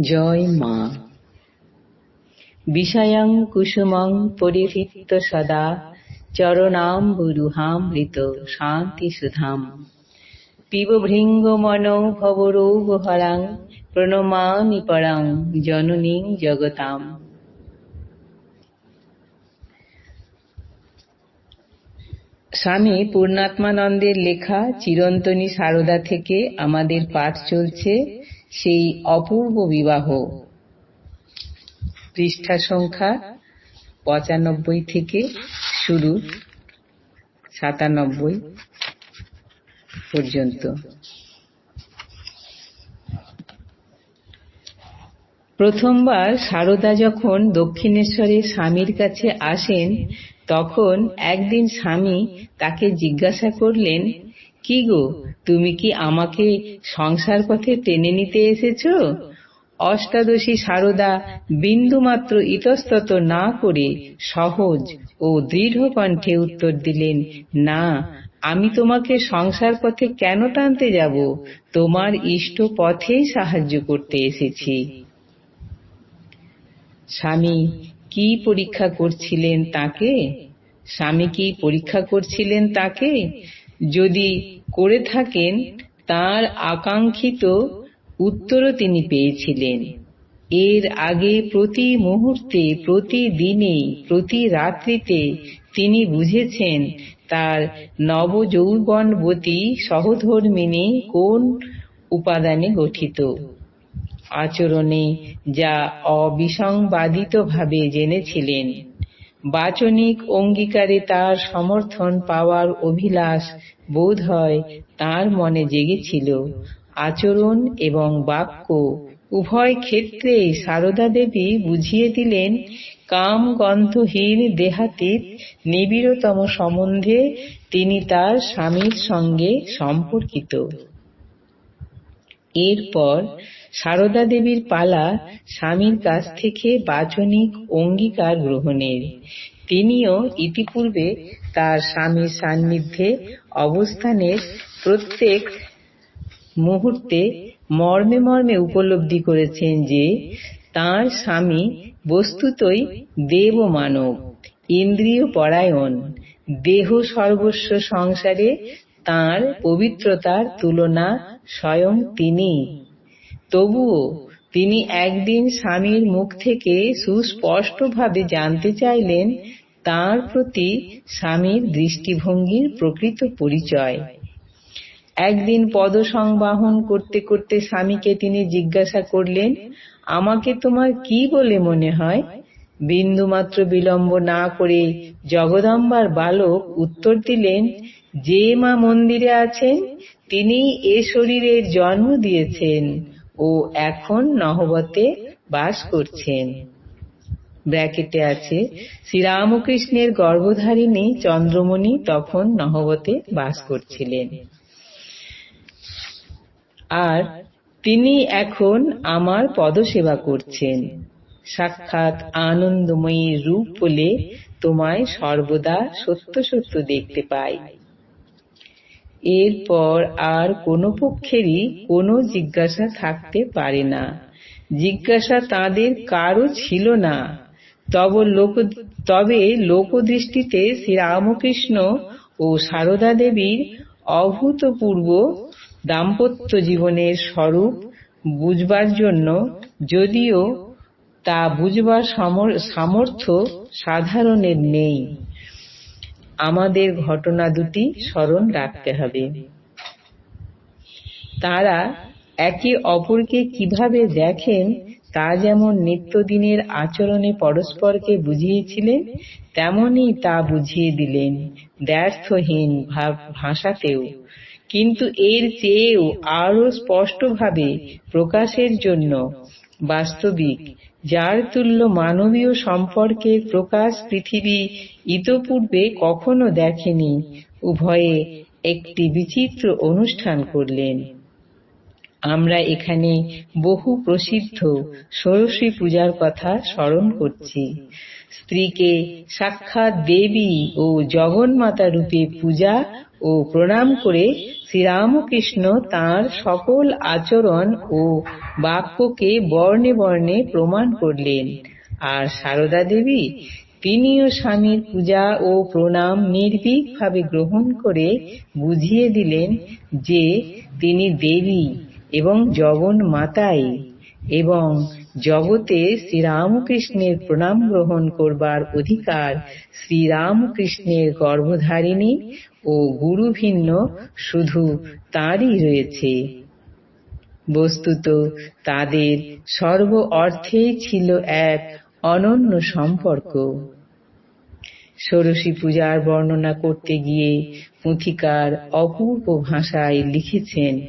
জয় মা। বিষয়ং কুসুমং পরিহৃত্য সদা চরণাম বুরুহামৃত শান্তি সুধাম। পিবভৃঙ্গ মনো ভবরোগহরাং প্রণমামি পরাং জননীং জগতাম। স্বামী পূর্ণাত্মানন্দের লেখা চিরন্তনী সারদা থেকে আমাদের পাঠ চলছে। সেই অপূর্ব বিবাহ। পৃষ্ঠা সংখ্যা পঁচানব্বই থেকে শুরু সাতানব্বই পর্যন্ত। প্রথমবার সারদা যখন দক্ষিণেশ্বরে স্বামীর কাছে আসেন, তখন একদিন স্বামী তাকে জিজ্ঞাসা করলেন কি গো, তুমি কি আমাকে সংসার পথে টেনে নিতে এসেছ? অষ্টাদশী সারদা বিন্দুমাত্র ইতস্তত না করে সহজ ও দৃঢ় কণ্ঠে উত্তর দিলেন, না, আমি তোমাকে সংসার পথে কেন টানতে যাব? তোমার ইষ্ট পথেই সাহায্য করতে এসেছি। স্বামী কি পরীক্ষা করছিলেন তাকে? স্বামী কি পরীক্ষা করছিলেন তাকে? যদি করে থাকেন, তার আকাঙ্ক্ষিত উত্তরও তিনি পেয়েছিলেন। এর আগে প্রতি মুহূর্তে প্রতিদিনে প্রতি রাত্রিতে তিনি বুঝেছেন তার নবযৌবনবতী সহধর্মিনী কোন উপাদানে গঠিত। আচরণে যা অবিসংবাদিতভাবে জেনেছিলেন। বাচনিক অঙ্গীকারে তার সমর্থন পাওয়ার অভিলাষ বোধ হয় তার মনে জেগেছিল। আচরণ এবং বাক্য উভয় ক্ষেত্রে সারদা দেবী বুঝিয়ে দিলেন কাম গন্ধহীন দেহাতীত নিবিড়তম সম্বন্ধে তিনি তার স্বামীর সঙ্গে সম্পর্কিত। এরপর সারদা দেবীর পালা স্বামীর কাছ থেকে বাচনিক অঙ্গীকার গ্রহণের। তিনিও ইতিপূর্বে তার স্বামীর সান্নিধ্যে অবস্থানের প্রত্যেক মুহূর্তে মর্মে মর্মে উপলব্ধি করেছেন যে তার স্বামী বস্তুতই দেব মানব ইন্দ্রিয় পরায়ণ দেহ সর্বস্ব সংসারে তার পবিত্রতার তুলনা স্বয়ং তিনি। তবুও তিনি একদিন স্বামীর মুখ থেকে সুস্পষ্টভাবে জানতে চাইলেন তার প্রতি স্বামীর দৃষ্টিভঙ্গির প্রকৃত পরিচয়। একদিন পদসংবাহন করতে করতে স্বামীকে তিনি জিজ্ঞাসা করলেন, আমাকে তোমার কি বলে মনে হয়? বিন্দুমাত্র বিলম্ব না করে জগদম্বার বালক উত্তর দিলেন যে মা মন্দিরে আছেন, তিনি এ শরীরের জন্ম দিয়েছেন ও এখন নহবতে বাস করছেন। ব্র্যাকেটে আছে, শ্রীরামকৃষ্ণের গর্ভধারিণী চন্দ্রমণি তখন নহবতে বাস করছিলেন। আর তিনি এখন আমার পদসেবা করছেন। সাক্ষাৎ আনন্দময়ী রূপ বলে তোমায় সর্বদা সত্য সত্য দেখতে পাই। এরপর আর কোনো পক্ষেরই কোনো জিজ্ঞাসা থাকতে পারে না। জিজ্ঞাসা তাদের কারও ছিল না। তবে লোকদৃষ্টিতে শ্রীরামকৃষ্ণ ও সারদা দেবীর অভূতপূর্ব দাম্পত্য জীবনের স্বরূপ বুঝবার জন্য যদিও তা বুঝবার সামর্থ্য সাধারণের নেই। আমাদের ঘটনা দুটি স্মরণ রাখতে হবে। তারা একে অপরকে কীভাবে দেখেন, তা যেমন নিত্যদিনের আচরণে পরস্পরকে বুঝিয়েছিলেন তেমনি তা বুঝিয়ে দিলেন দ্ব্যর্থহীন ভাষাতেও। কিন্তু এর চেয়েও আরও স্পষ্টভাবে প্রকাশের জন্য বাস্তবিক যার তুল্য মানবীয় সম্পর্কের প্রকাশ পৃথিবী ইতপূর্বে কখনো দেখেনি, উভয়ে একটি বিচিত্র অনুষ্ঠান করলেন। আমরা এখানে বহু প্রসিদ্ধ ষোড়শী পূজার কথা স্মরণ করছি। স্ত্রীকে সাক্ষাৎ দেবী ও জগন্মাতা রূপে পূজা ও প্রণাম করে শ্রীরামকৃষ্ণ তাঁর সকল আচরণ ও বাক্যকে বর্ণে বর্ণে প্রমাণ করলেন। আর সারদা দেবী, তিনিও স্বামীর পূজা ও প্রণাম নির্ভীকভাবে গ্রহণ করে বুঝিয়ে দিলেন যে তিনি দেবী এবং জগন মাতাই এবং জগতে শ্রীরামকৃষ্ণের প্রণাম গ্রহণ করবার অধিকার শ্রীরামকৃষ্ণের গর্ভধারিণী ও গুরু ভিন্ন শুধু তাঁরই রয়েছে। বস্তুত তাদের সর্ব অর্থেই ছিল এক অনন্য সম্পর্ক। ষোড়শী পূজার বর্ণনা করতে গিয়ে পুঁথিকার অপূর্ব ভাষায় লিখেছেন,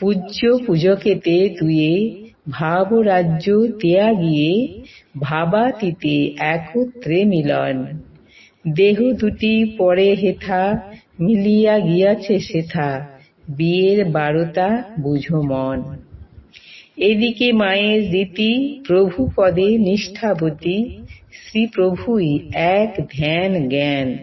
পূজ্য পূজকেতে তুয়ে ভাব রাজ্য তেয়া গিয়ে ভাবাতীতে একত্রে মিলন। দেহ দুটি পরে হেথা, মিলিয়া গিয়াছে সেথা, বিয়ের বারোটা বুঝো মন। এদিকে মায়ের রীতি, প্রভু পদে নিষ্ঠাবতী, শ্রীপ্রভুই এক ধ্যান জ্ঞান।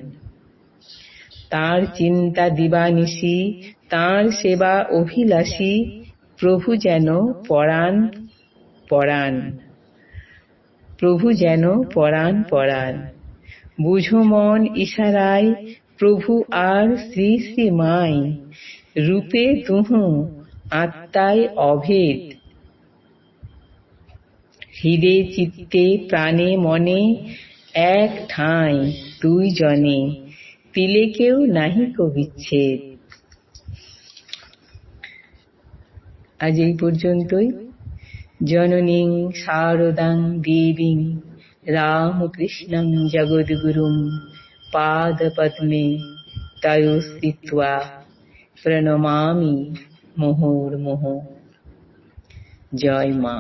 তার চিন্তা দিবানিশি, তার সেবা অভিলাষী প্রভু যেন পরাণ পরাণ। প্রভু যেন পরাণ পরাণ। বুঝো মন ইশারায়, প্রভু আর শ্রী শ্রী মাই। রূপে তুহু আত্মায় অভেদ। হৃদে চিত্তে, প্রাণে মনে, এক ঠাঁই দুই জনে তিলেকেও নাহি বিচ্ছেদ আজ এই পর্যন্তই। জননীং শারদাং দেবীং রামকৃষ্ণং জগদ্গুরুং পাদপদ্মে তয়োস্থিত্বা প্রণমামি মুহুর্মুহু। জয় মা।